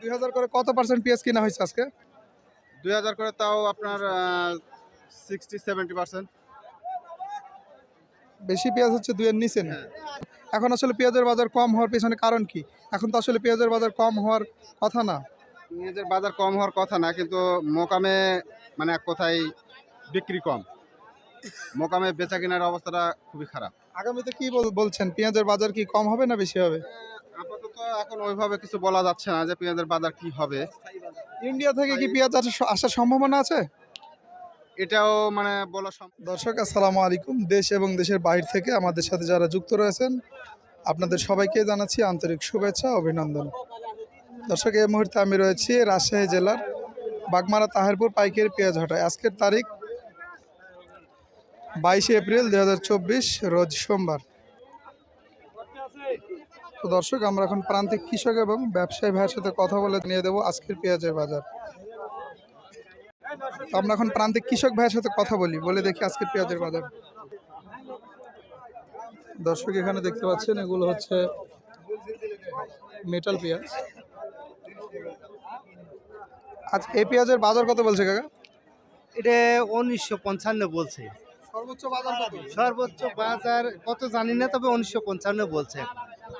দুই হাজার করে কত পার্সেন্ট পেঁয়াজ কিনা হয়েছে আজকে? দুই হাজার করে তাও আপনার সিক্সটি সেভেন্টি পার্সেন্ট বেশি পেঁয়াজ হচ্ছে দুইয়ের নিচে না? এখন আসলে পেঁয়াজের বাজার কম হওয়ার পেছনে কারণ কি? এখন তো আসলে পেঁয়াজের বাজার কম হওয়ার কথা না। পেঁয়াজের বাজার কম হওয়ার কথা না কিন্তু মোকামে মানে এক কথায় বিক্রি কম। মোকামে বেচা কেনার অবস্থাটা খুবই খারাপ। আগামীতে কি বল- বলছেন? পেঁয়াজের বাজার কি কম হবে না বেশি হবে? আপাতত এখন ওইভাবে কিছু বলা যাচ্ছে না যে পেঁয়াজের বাজার কি হবে। ইন্ডিয়া থেকে কি পেঁয়াজ আসার আসার সম্ভাবনা আছে? এটাও মানে বলা সম্ভব দর্শক আসসালামু আলাইকুম। দেশ এবং দেশের বাইরে থেকে আমাদের সাথে যারা যুক্ত রয়েছেন আপনাদের সবাইকে জানাচ্ছি আন্তরিক শুভেচ্ছা অভিনন্দন। দর্শক এই মুহূর্তে আমি রয়েছি রাজশাহী জেলার বাগমারা তাহেরপুর পাইকারি পেঁয়াজ হাটায়। আজকের তারিখ বাইশে এপ্রিল দু হাজার চব্বিশ, রোজ সোমবার। তো দর্শক, আমরা এখন প্রান্তিক কৃষক এবং ব্যবসায়ী ভাইয়ের সাথে কথা বলে নিয়ে দেবো আজকের পেঁয়াজের বাজার। আমরা এখন প্রান্তিক কৃষক ভাইয়ের সাথে কথা বলি, বলে দেখি আজকের পেঁয়াজের বাজার। দর্শক, এখানে দেখতে পাচ্ছেন, এগুলো হচ্ছে মেটাল পেঁয়াজ। আজ এই পেঁয়াজের বাজার কত বলছে, কাকা? এটা উনিশশো পঞ্চান্ন বলছে। সর্বোচ্চ বাজার কত? সর্বোচ্চ বাজার কত জানি না তবে উনিশশো পঞ্চান্ন বলছে।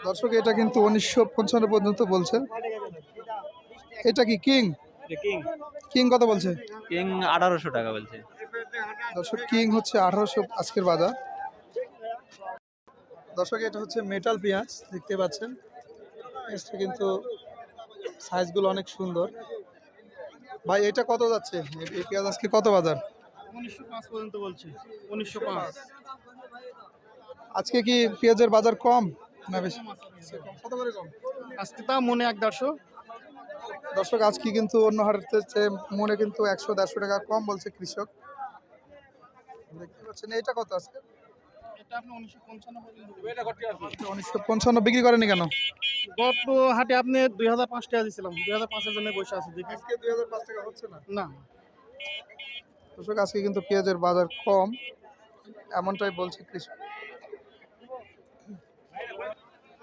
দর্শক এটা কিন্তু উনিশশো পঞ্চান্ন পর্যন্ত বলছে। এটা কি কিং? কিং। কিং কত বলছে? কিং আঠারোশো টাকা বলছে। দর্শক কিং হচ্ছে আঠারোশো আজকের বাজার। দর্শক এটা হচ্ছে মেটাল পেঁয়াজ দেখতে পাচ্ছেন। পেঁয়াজটা কিন্তু সাইজগুলো অনেক সুন্দর। ভাই এটা কত যাচ্ছে? এই পেঁয়াজ আজকে কত বাজার? উনিশশো পাঁচ পর্যন্ত বলছে উনিশশো পাঁচ। আজকে কি পেঁয়াজের বাজার কম না বেশি? কত করে কম? আজকে তা মনে এক দেড়শো। দর্শক আজকে কিন্তু অন্য হাটের চেয়ে মনে কিন্তু একশো দেড়শো টাকা কম বলছে কৃষক। দেখতে পাচ্ছেন এটা কত আজকে এটা আপনি উনিশশো পঞ্চান্ন পর্যন্ত উনিশশো পঞ্চান্ন বিক্রি করেনি কেন? গত হাটে আপনি দুই হাজার পাঁচ টাকা দিয়েছিলাম দুই হাজার পাঁচের জন্য বসে আছে দেখি। আজকে দুই হাজার পাঁচ টাকা হচ্ছে না? না। দর্শক আজকে কিন্তু পেঁয়াজের বাজার কম এমনটাই বলছে কৃষক।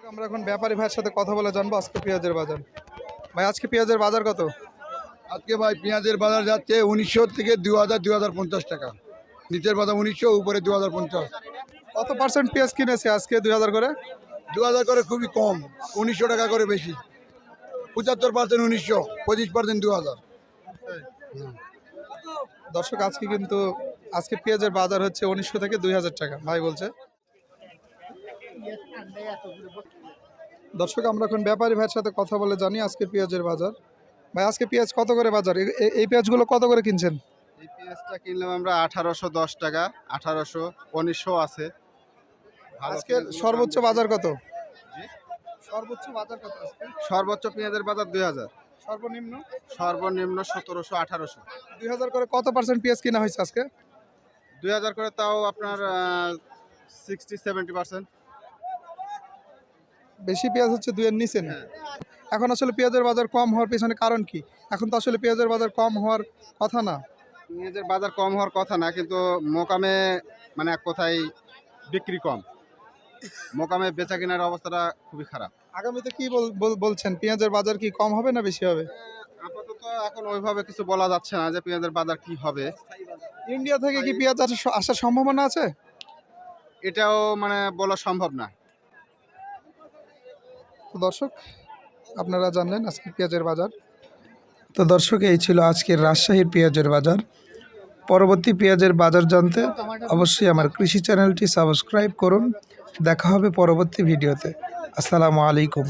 আমরা এখন ব্যাপারী ভাইয়ের সাথে কথা বলে জানব আজকে পেঁয়াজের বাজার। ভাই আজকে পেঁয়াজের বাজার কত? আজকে ভাই পেঁয়াজের বাজার যাচ্ছে উনিশশো থেকে দু হাজার দু হাজার পঞ্চাশ টাকা। নিচের বাজার উনিশশো উপরে দু হাজার পঞ্চাশ। কত পার্সেন্ট পেঁয়াজ কিনেছে আজকে দুই হাজার করে? দু হাজার করে খুবই কম উনিশশো টাকা করে বেশি। পঁচাত্তর পার্সেন্ট উনিশশো পঁচিশ পার্সেন্ট দু হাজার দর্শক আজকে কিন্তু আজকে পেঁয়াজের বাজার হচ্ছে উনিশশো থেকে দুই হাজার টাকা। ভাই বলছে। দর্শক আমরা এখন ব্যাপারী ভাইয়ের সাথে কথা বলে জানি আজকে পেঁয়াজের বাজার। ভাই আজকে পেঁয়াজ কত করে বাজার? এই পেঁয়াজগুলো কত করে কিনছেন? এই পেঁয়াজটা কিনলাম আমরা আঠারোশো দশ টাকা আঠারোশো উনিশশো আছে। আজকে সর্বোচ্চ বাজার কত? সর্বোচ্চ বাজার কত সর্বোচ্চ পেঁয়াজের বাজার দুই হাজার। সর্বনিম্ন? সর্বনিম্ন সতেরোশো আঠারোশো। দুই হাজার করে কত পার্সেন্ট পেঁয়াজ কিনা হয়েছে আজকে? দুই হাজার করে তাও আপনার সিক্সটি সেভেন্টি পার্সেন্ট বেশি পেঁয়াজ হচ্ছে দুইয়ের নিচে না? এখন আসলে পেঁয়াজের বাজার কম হওয়ার পিছনে কারণ কি? এখন তো আসলে পেঁয়াজের বাজার কম হওয়ার কথা না। পেঁয়াজের বাজার কম হওয়ার কথা না কিন্তু মোকামে মানে এক কথায় বিক্রি কম। মোকামে বেচা কেনার অবস্থাটা খুবই খারাপ। আগামীতে কি বল- বল- বলছেন? পেঁয়াজের বাজার কি কম হবে না বেশি হবে? আপাতত এখন ওইভাবে কিছু বলা যাচ্ছে না যে পেঁয়াজের বাজার কি হবে। ইন্ডিয়া থেকে কি পেঁয়াজ আসার আসার সম্ভাবনা আছে? এটাও মানে বলা সম্ভব না। তো দর্শক আপনারা জানলেন আজকে পেঁয়াজের বাজার। তো দর্শক এই ছিল আজকের রাজশাহীর পেঁয়াজের বাজার। পরবর্তী পেঁয়াজের বাজার জানতে অবশ্যই আমার কৃষি চ্যানেলটি সাবস্ক্রাইব করুন। দেখা হবে পরবর্তী ভিডিওতে। আসসালামু আলাইকুম।